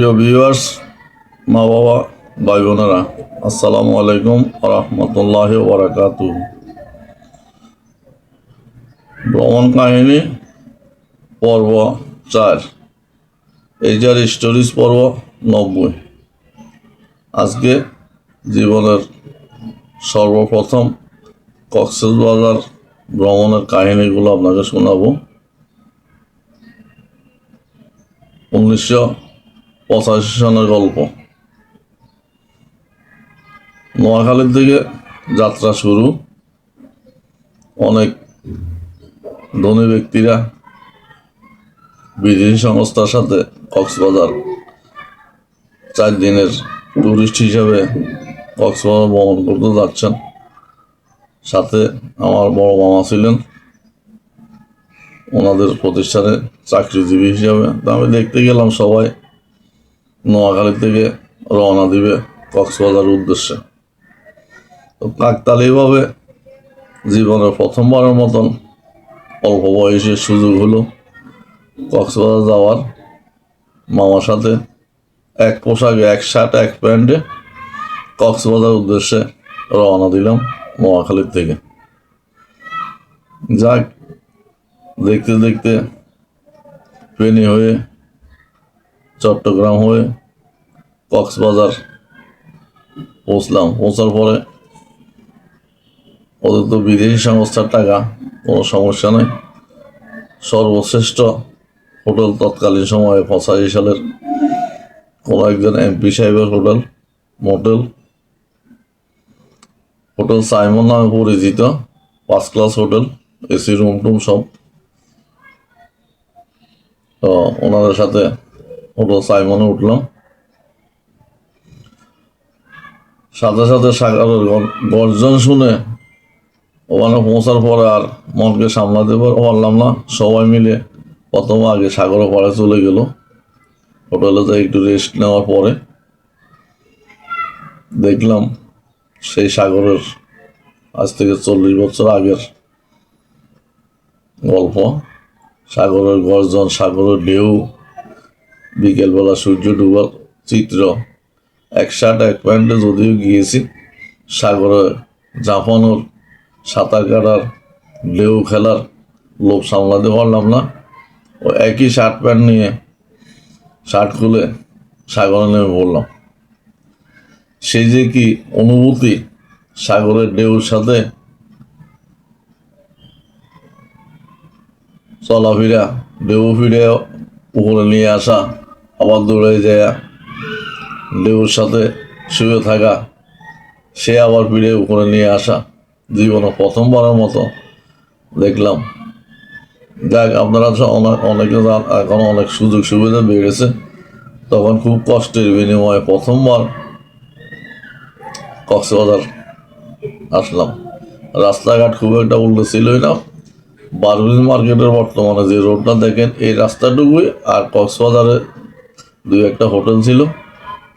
প্রিয় ভিউয়ার্স মা বাবা ভাই বোনেরা আসসালামু আলাইকুম রহমতুল্লাহ বারাকাতু ভ্রমণ কাহিনী, পর্ব চার। এই যার স্টোরিজ পর্ব নব্বই। আজকে জীবনের সর্বপ্রথম কক্সবাজার ভ্রমণের কাহিনীগুলো আপনাকে শোনাবো। উনিশশো পঁচাশি সনের গল্প। নোয়াখালীর দিকে যাত্রা শুরু। অনেক ধনী ব্যক্তিরা বিদেশি সংস্থার সাথে কক্সবাজার চার দিনের ট্যুরিস্ট হিসাবে কক্সবাজার ভ্রমণ করতে যাচ্ছেন। সাথে আমার বড় মামা ছিলেন। ওনাদের প্রতিষ্ঠানে চাকরিজীবী হিসাবে। আমি দেখতে গেলাম সবাই। নোয়াখালী থেকে রওনা দিবে কক্সবাজার উদ্দেশ্যে। তো কাকতালীয়ভাবে জীবনের প্রথমবারের মতন অল্প বয়সে সুযোগ হলো কক্সবাজার যাওয়ার। মামার সাথে এক পোশাকে, এক শার্ট, এক প্যান্টে কক্সবাজার উদ্দেশ্যে রওনা দিলাম নোয়াখালীর থেকে। যাক, দেখতে দেখতে ফেনী হয়ে চট্টগ্রাম হয়ে কক্সবাজার পৌঁছলাম। পৌঁছার পরে ওদের তো বিদেশি সংস্থার টাকা, কোনো সমস্যা নেই। সর্বশ্রেষ্ঠ হোটেল তৎকালীন সময়ে পঁচাশি সালের কোনো একজন এমপি সাহেবের হোটেল, মোটেল। হোটেল সাইমন নামে পরিচিত পাঁচ ক্লাস হোটেল, এসি রুম টুম সব। তো ওনাদের সাথে হোটেল সাইমনে উঠলাম সাথে সাথে সাগরের গর্জন শুনে ওখানে পৌঁছার পরে আর মনকে সামলাতে পারলাম না। সবাই মিলে প্রথম আগে সাগরের পাড়ে চলে গেল। হোটেলেতে একটু রেস্ট নেওয়ার পরে দেখলাম সেই সাগরের আজ থেকে চল্লিশ বছর আগের গল্প। সাগরের গর্জন, সাগরের ঢেউ বিকেলবেলা সূর্য ডুবার চিত্র, এক শার্ট, এক প্যান্টে যদিও গিয়েছি, সাগরে জাপানোর সাঁতার কাটার, ঢেউ খেলার লোভ সামলাতে পারলাম না। ও একই শার্ট প্যান্ট নিয়ে শার্ট খুলে সাগরে নেমে পড়লাম। সেই যে কি অনুভূতি সাগরের ঢেউর সাথে চলাফেরা, ঢেউ ফিরে উপরে নিয়ে আসা আবার দৌড়ে যায় ঢেউর সাথে শুয়ে থাকা, সে আবার পিড়ে উপরে নিয়ে আসা জীবনে প্রথমবারের মতো দেখলাম। যাক আপনারা অনেক, অনেকে এখন অনেক সুযোগ সুবিধা বেড়েছে তখন খুব কষ্টের বিনিময়ে প্রথমবার কক্সবাজার আসলাম। রাস্তাঘাট খুব একটা উল্টো ছিলই না। বারুইল মার্কেটের বর্তমানে যে রোডটা দেখেন, এই রাস্তাটুকুই আর কক্সবাজারে দুই একটা হোটেল ছিল।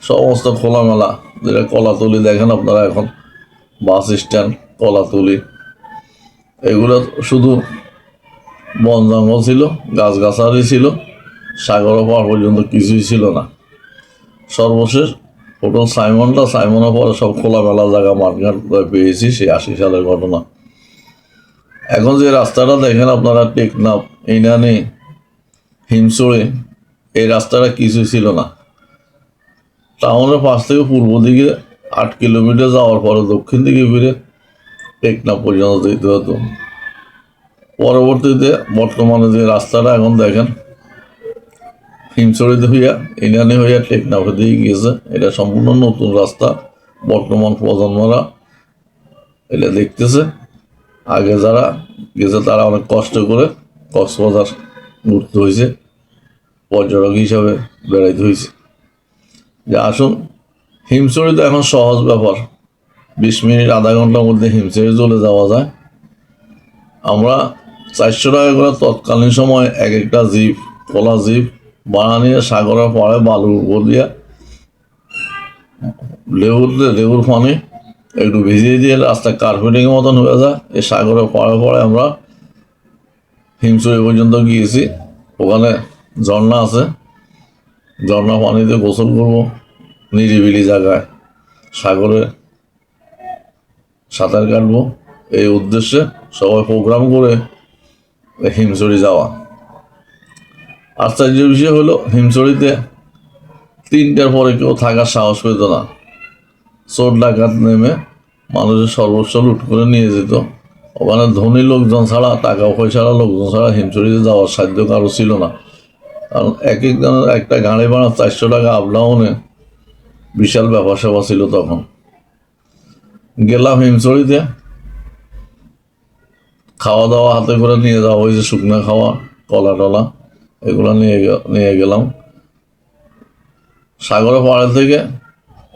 সমস্ত খোলামেলা, যেটা কলাতলি দেখেন আপনারা এখন, বাস স্ট্যান্ড, কলাতলি। এগুলো শুধু বন জঙ্গল ছিল, গাছগাছালি ছিল, সাগর পার পর্যন্ত কিছুই ছিল না। সর্বশেষ হোটেল সাইমনটা, সাইমনের পরে সব খোলামেলা জায়গা মাঠঘাট পেয়েছি, সেই আশি সালের ঘটনা। এখন যে রাস্তাটা দেখেন আপনারা, টেকনাফ, ইনানি, হিমসড়ে এই রাস্তাটা কিছু ছিল না। টাউনের পাশ থেকে পূর্ব দিকে আট কিলোমিটার যাওয়ার পরে দক্ষিণ দিকে ফিরে টেকনাফ পর্যন্ত যেতে হতো। পরবর্তীতে বর্তমানে যে রাস্তাটা এখন দেখেন হিমসড়িতে হইয়া ইনানি হইয়া টেকনাফের দিকে গিয়েছে। এটা সম্পূর্ণ নতুন রাস্তা। বর্তমান প্রজন্মরা এটা দেখতেছে। আগে যারা গেছে তারা অনেক কষ্ট করে কক্সবাজার ঘুরতে হয়েছে পর্যটক হিসাবে বেড়াইতে হয়েছে যে আসুন হিমচড়ি তো এখন সহজ ব্যাপার। বিশ মিনিট, আধা ঘণ্টার মধ্যে হিমচড়ি চলে যাওয়া যায়। আমরা চারশো টাকা করে তৎকালীন সময় এক একটা জিপ কলা জিপ বানা নিয়ে সাগরের পাড়ে বালুর উপর দিয়ে লেবুর লেবুর পানি একটু ভিজিয়ে দিয়ে রাস্তা কার্পেটিং মতন হয়ে যায়। এই সাগরের পাড়ে পাড়ে আমরা হিমচুরি পর্যন্ত গিয়েছি। ওখানে ঝর্ণা আছে। ঝর্ণা পানিতে গোসল করব, নিরিবিলি জায়গায়। সাগরে সাঁতার কাটবো। এই উদ্দেশ্যে সবাই প্রোগ্রাম করে হিমছড়ি যাওয়া। আশ্চর্য বিষয় হলো, হিমছড়িতে তিনটার পরে কেউ থাকার সাহস পেত না। চোর ডাকাত নেমে মানুষের সর্বস্ব লুট করে নিয়ে যেত। ওখানে ধনী লোকজন ছাড়া, টাকা পয়সারা লোকজন ছাড়া হিমছড়িতে যাওয়ার সাধ্য কারও ছিল না। এক একজনের একটা গাড়ি ভাড়া চারশো টাকা আপডাউনে বিশাল ব্যাপার সেবা ছিল তখন। গেলাম হিমচড়িতে খাওয়া দাওয়া হাতে করে নিয়ে যাওয়া হয়েছে, শুকনো খাওয়া, কলা টলা, এগুলো নিয়ে নিয়ে গেলাম। সাগরের পাড়ে থেকে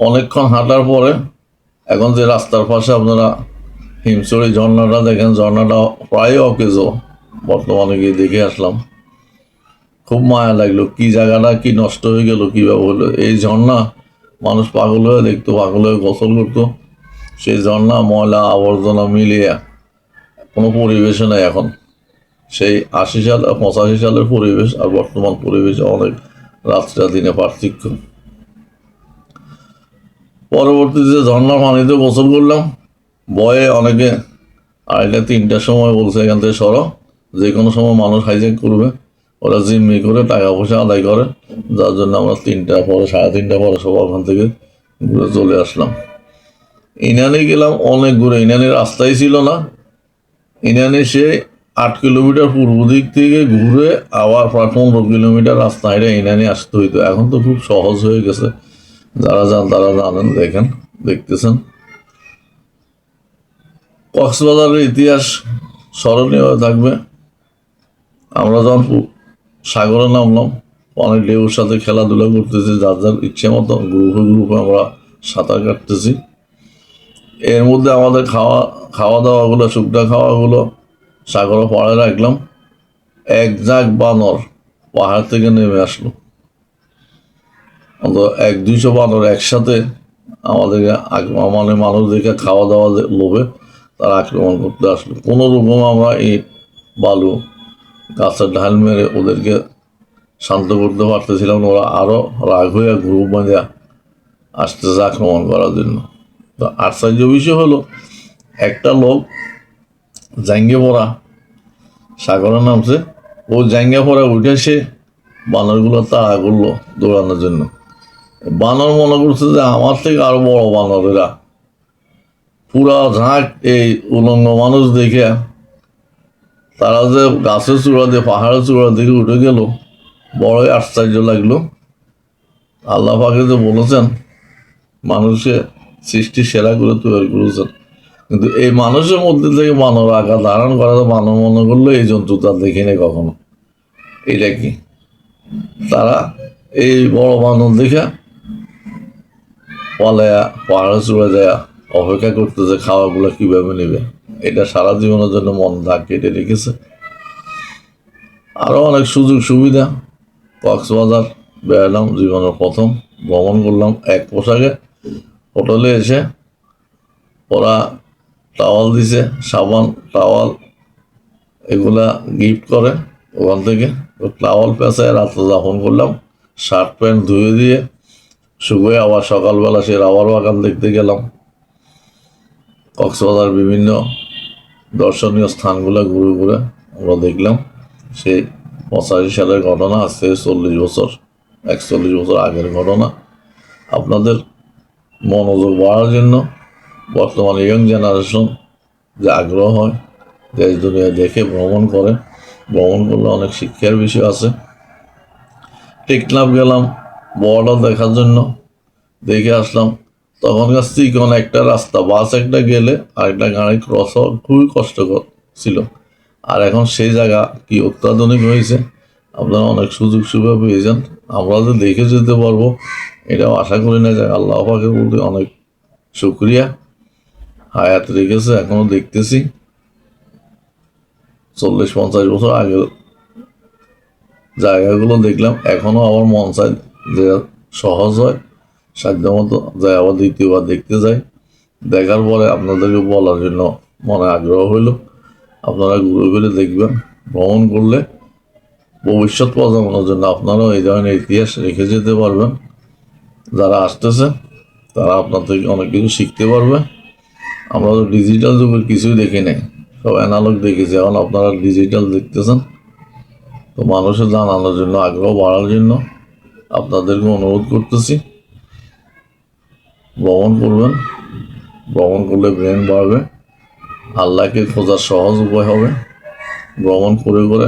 অনেকক্ষণ হাঁটার পরে এখন যে রাস্তার পাশে আপনারা হিমচড়ি ঝর্ণাটা দেখেন, ঝর্ণাটা প্রায় অকেজো। বর্তমানে গিয়ে দেখে আসলাম। খুব মায়া লাগল, কি জায়গাটা, কি নষ্ট হয়ে গেল কীভাবে হলো। এই ঝর্ণা, মানুষ পাগল হয়ে দেখতো, পাগল হয়ে গোসল করতো। সেই ঝর্ণা, ময়লা, আবর্জনা মিলিয়ে কোনো পরিবেশে নেই এখন। সেই আশি সাল, পঁচাশি সালের পরিবেশ আর বর্তমান পরিবেশে অনেক রাত্রা দিনে পার্থক্য। পরবর্তীতে ঝর্ণার পানিতে গোসল করলাম, বয়ে অনেকে আড়াইটা তিনটার সময় বলছে, এখান থেকে সরো যে কোনো সময় মানুষ হাইজ্যাক করবে। ওরা জিম্মি করে টাকা পয়সা আদায় করে, যার জন্য আমরা তিনটা পরে, সাড়ে তিনটা পরে সব ওখান থেকে ঘুরে চলে আসলাম। ইনানি গেলাম অনেক ঘুরে ইনানি রাস্তাই ছিল না। ইনানি সে আট কিলোমিটার পূর্ব দিক থেকে ঘুরে আবার প্রায় পনেরো কিলোমিটার রাস্তা হেঁটে ইনানি আসতে হইতো। এখন তো খুব সহজ হয়ে গেছে। যারা যান তারা জানেন, দেখেন, দেখতেছেন। কক্সবাজারের ইতিহাস স্মরণীয় হয়ে থাকবে। আমরা যখন সাগরে নামলাম। অনেক ঢেউর সাথে খেলাধুলা করতেছি, যার যার ইচ্ছে মতো গ্রুপে গ্রুপে আমরা সাঁতার কাটতেছি। এর মধ্যে আমাদের খাওয়া খাওয়া দাওয়াগুলো শুকনা খাওয়াগুলো সাগরে পাড়ে রাখলাম। এক জাগ বানর পাহাড় থেকে নেমে আসলো। অন্তত এক, দুইশো বানর একসাথে আমাদেরকে আগ- মানে মানুষ দেখে খাওয়া দাওয়া লোভে তারা আক্রমণ করতে আসলো। কোনো রকম আমরা ইট বালু গাছের ঢাল মেরে ওদেরকে শান্ত করতে পারতেছিলাম ওরা আরও রাগ হয়ে গ্রুপ বাঁধে আসতেছে আক্রমণ করার জন্য। তো আশ্চর্য বিষয় হলো, একটা লোক জাঙ্গে পড়া সাগরে নামছে, ও জাঙ্গে পড়া উঠে সে বানরগুলো তাড়া করল দৌড়ানোর জন্য। বানর মনে করছে যে আমার থেকে আরও বড় বানর এরা পুরা ঝাঁক এই উলঙ্গ মানুষ দেখে তারা যে গাছের চূড়া দিয়ে, পাহাড়ের চূড়া দিকে উঠে গেল, বড়ই আশ্চর্য লাগল। আল্লাহ পাকে যে বলেছেন, মানুষকে সৃষ্টি সেরা করে তৈরি করেছেন। কিন্তু এই মানুষের মধ্যে থেকে মানব আকার ধারণ করা মানব মনে করলে এই জন্তু তার দেখিনি কখনো। এটা কি? তারা এই বড় মানব দেখে পালায়া পাহাড়ে চড়ে যায় অপেক্ষা করতেছে খাওয়াগুলো কীভাবে নেবে? এটা সারা জীবনের জন্য মন দাগ কেটে রেখেছে। আরও অনেক সুযোগ সুবিধা। কক্সবাজার বেড়ালাম, জীবনের প্রথম। ভ্রমণ করলাম এক পোশাকে। হোটেলে এসে ওরা টাওয়াল দিছে, সাবান টাওয়াল এগুলা গিফট করে ওখান থেকে। টাওয়াল পেঁচায় রাত্রে যাপন করলাম শার্ট প্যান্ট ধুয়ে দিয়ে শুকিয়ে আবার সকালবেলা সে রাবার বাগান দেখতে গেলাম। কক্সবাজার বিভিন্ন দর্শনীয় স্থানগুলো ঘুরে ঘুরে আমরা দেখলাম। সেই পঁচাশি সালের ঘটনা আজ থেকে চল্লিশ বছর, একচল্লিশ বছর আগের ঘটনা। আপনাদের মনোযোগ বাড়ার জন্য বর্তমানে ইয়ং জেনারেশন যে আগ্রহ হয়, দেশ দুনিয়া দেখে ভ্রমণ করে। ভ্রমণ করলে অনেক শিক্ষার বিষয় আছে। টেকনাফ গেলাম, বর্ডার দেখার জন্য। দেখে আসলাম তখনকার চিকন একটা রাস্তা বাস একটা গেলে আরেকটা গাড়ি ক্রস হওয়া খুবই কষ্টকর ছিল। আর এখন সেই জায়গা কি অত্যাধুনিক হয়েছে, আপনারা অনেক সুযোগ সুবিধা পেয়েছেন আমরা যে দেখে যেতে পারব, এটাও আশা করি না যে আল্লাহ পাকে বলতে অনেক শুক্রিয়া। হায়াত রেখেছে এখনও দেখতেছি। চল্লিশ, পঞ্চাশ বছর আগে জায়গাগুলো দেখলাম এখনও আমার মন চায় যে সহজ হয়। সাধ্যমতো যাই আবার দ্বিতীয়বার দেখতে যাই। দেখার পরে আপনাদেরকে বলার জন্য মনে আগ্রহ হইল। আপনারা ঘুরে ফিরে দেখবেন, ভ্রমণ করলে ভবিষ্যৎ প্রজন্মের জন্য আপনারাও এই ধরনের ইতিহাস রেখে যেতে পারবেন। যারা আসতেছে, তারা আপনার থেকে অনেক কিছু শিখতে পারবে। আমরা তো ডিজিটাল যুগের কিছুই দেখি নাই, সব অ্যানালগ দেখেছি। এখন আপনারা ডিজিটাল দেখতেছেন, তো মানুষের জানানোর জন্য, আগ্রহ বাড়ার জন্য আপনাদেরকে অনুরোধ করতেছি। ভ্রমণ করবেন। ভ্রমণ করলে ব্রেন বাড়বে। আল্লাহকে খোঁজার সহজ উপায় হবে। ভ্রমণ করে করে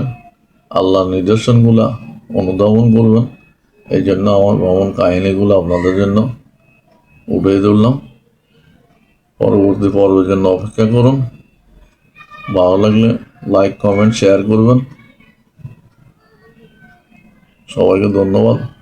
আল্লাহর নিদর্শনগুলা অনুধাবন করবেন। এই জন্য আমার ভ্রমণ কাহিনীগুলো আপনাদের জন্য উঠে ধরলাম পরবর্তী পর্বের জন্য অপেক্ষা করুন। ভালো লাগলে লাইক কমেন্ট শেয়ার করবেন। সবাইকে ধন্যবাদ।